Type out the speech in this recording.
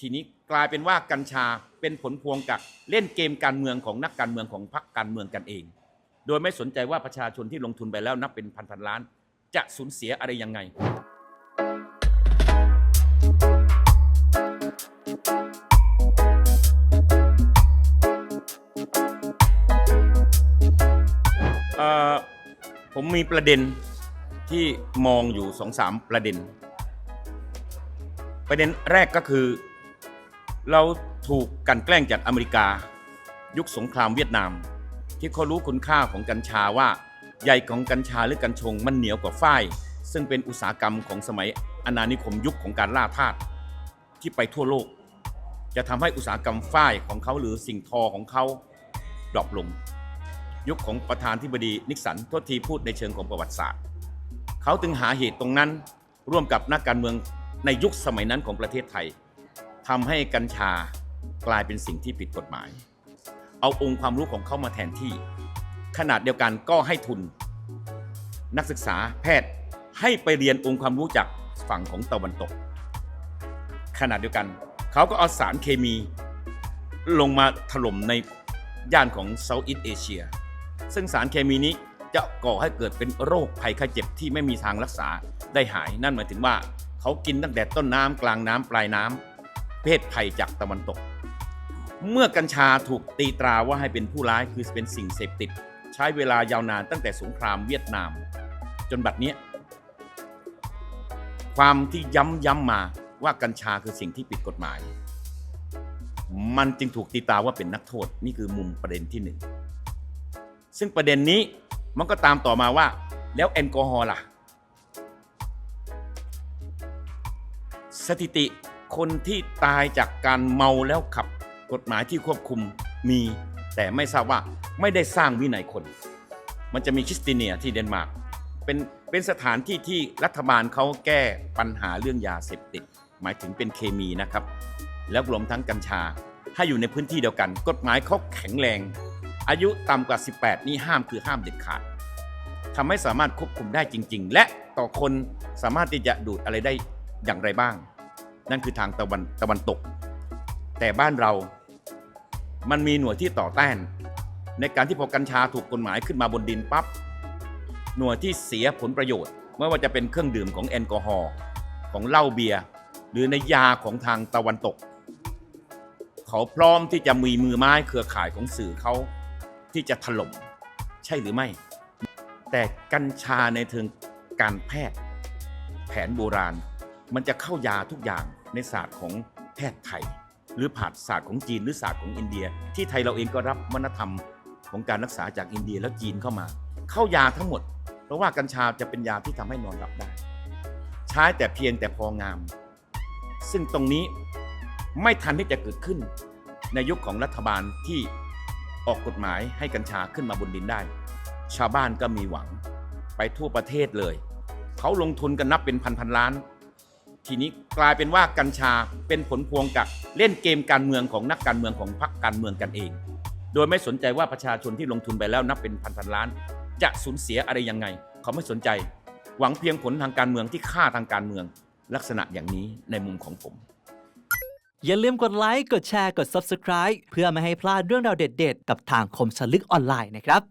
ทีนี้กลายเป็นว่ากัญชาเป็นผลพวงจากเล่นเกมการเมืองของนักการเมืองของพรรคการเมืองกันเอง โดยไม่สนใจว่าประชาชนที่ลงทุนไปแล้วนับเป็นพันพันล้าน จะสูญเสียอะไรยังไงเอ่อผมมีประเด็นที่มองอยู่สองสามประเด็น ประเด็นแรกก็คือ เราถูกกันแกล้งจากอเมริกา ยุคสงครามเวียดนาม ที่เขารู้คุณค่าของกัญชาว่าใยของกัญชาหรือกัญชงมันเหนียวกว่าฝ้าย ซึ่งเป็นอุตสาหกรรมของสมัยอาณานิคมยุคของการล่าทาสที่ไปทั่วโลก จะทำให้อุตสาหกรรมฝ้ายของเขาหรือสิ่งทอของเขาดรอปลง ยุคของประธานธิบดีนิกสันทษทีพูดในเชิงของประวัติศาสตร์ เขาจึงหาเหตุตรงนั้นร่วมกับนักการเมืองในยุคสมัยนั้นของประเทศไทย ทำให้กัญชากลายเป็นสิ่งที่ผิดกฎหมาย เอาองค์ความรู้ของเขามาแทนที่ ขนาดเดียวกันก็ให้ทุน นักศึกษาแพทย์ให้ไปเรียนองค์ความรู้จากฝั่งของตะวันตก ขนาดเดียวกันเขาก็เอาสารเคมีลงมาถล่มในย่านของเซาท์อีสเอเชีย ซึ่งสารเคมีนี้จะก่อให้เกิดเป็นโรคภัยไข้เจ็บที่ไม่มีทางรักษาได้หาย นั่นหมายถึงว่าเขากินตั้งแต่ต้นน้ำกลางน้ำปลายน้ำ เพศภัยจากตะวันตก เมื่อกัญชาถูกตีตราว่าให้เป็นผู้ร้ายคือเป็นสิ่งเสพติด ใช้เวลายาวนานตั้งแต่สงครามเวียดนาม จนบัดเนี้ยความที่ย้ำย้ำมาว่ากัญชาคือสิ่งที่ผิดกฎหมาย มันจึงถูกตีตราว่าเป็นนักโทษนี่คือมุมประเด็นที่หนึ่งซึ่งประเด็นนี้มันก็ตามต่อมาว่า แล้วแอลกอฮอล์ล่ะ สถิติ คนที่ตายจากการเมาแล้วขับ กฎหมายที่ควบคุมมี แต่ไม่ทราบว่าไม่ได้สร้างวินัยคน มันจะมีคริสติเนียที่เดนมาร์กเป็นเป็นสถานที่ที่รัฐบาลเขาแก้ปัญหาเรื่องยาเสพติด หมายถึงเป็นเคมีนะครับ แล้วรวมทั้งกัญชา ให้อยู่ในพื้นที่เดียวกัน กฎหมายเขาแข็งแรง อายุต่ำกว่า 18 นี่ห้ามคือห้ามเด็ดขาดทำให้สามารถควบคุมได้จริง ๆ และต่อคนสามารถที่จะดูดอะไรได้อย่างไรบ้าง นั่นคือทางตะวันตะวันตก แต่บ้านเรามันมีหน่วยที่ต่อต้าน ในการที่พอกัญชาถูกกฎหมายขึ้นมาบนดินปั๊บหน่วยที่เสียผลประโยชน์ไม่ว่าจะเป็นเครื่องดื่มของแอลกอฮอล์ของเหล้าเบียร์หรือในยาของทางตะวันตก เขาพร้อมที่จะมีมือไม้เครือข่ายของสื่อเขาที่จะถล่มใช่หรือไม่ แต่กัญชาในเชิงการแพทย์ แผนโบราณ มันจะเข้ายาทุกอย่างในศาสตร์ของแพทย์ไทย หรือผ่าศาสตร์ของจีนหรือศาสตร์ของอินเดีย ที่ไทยเราเองก็รับวัฒนธรรมของการรักษาจากอินเดียแล้วจีนเข้ามา เข้ายาทั้งหมด เพราะว่ากัญชาจะเป็นยาที่ทำให้นอนหลับได้ ใช้แต่เพียงแต่พองาม ซึ่งตรงนี้ไม่ทันที่จะเกิดขึ้น ในยุคของรัฐบาลที่ออกกฎหมายให้กัญชาขึ้นมาบนดินได้ ชาวบ้านก็มีหวังไปทั่วประเทศเลย เขาลงทุนกันนับเป็นพันพันล้าน ทีนี้กลายเป็นว่ากัญชาเป็นผลพวงจากเล่นเกมการเมืองของนักการเมืองของพรรคการเมืองกันเอง โดยไม่สนใจว่าประชาชนที่ลงทุนไปแล้วนับเป็นพันพันล้าน จะสูญเสียอะไรยังไง เขาไม่สนใจ หวังเพียงผลทางการเมืองที่ฆ่าทางการเมือง ลักษณะอย่างนี้ในมุมของผม อย่าลืมกดไลค์กดแชร์กด Subscribe เพื่อไม่ให้พลาดเรื่องราวเด็ด ๆ กับทางคมสลึกออนไลน์นะครับ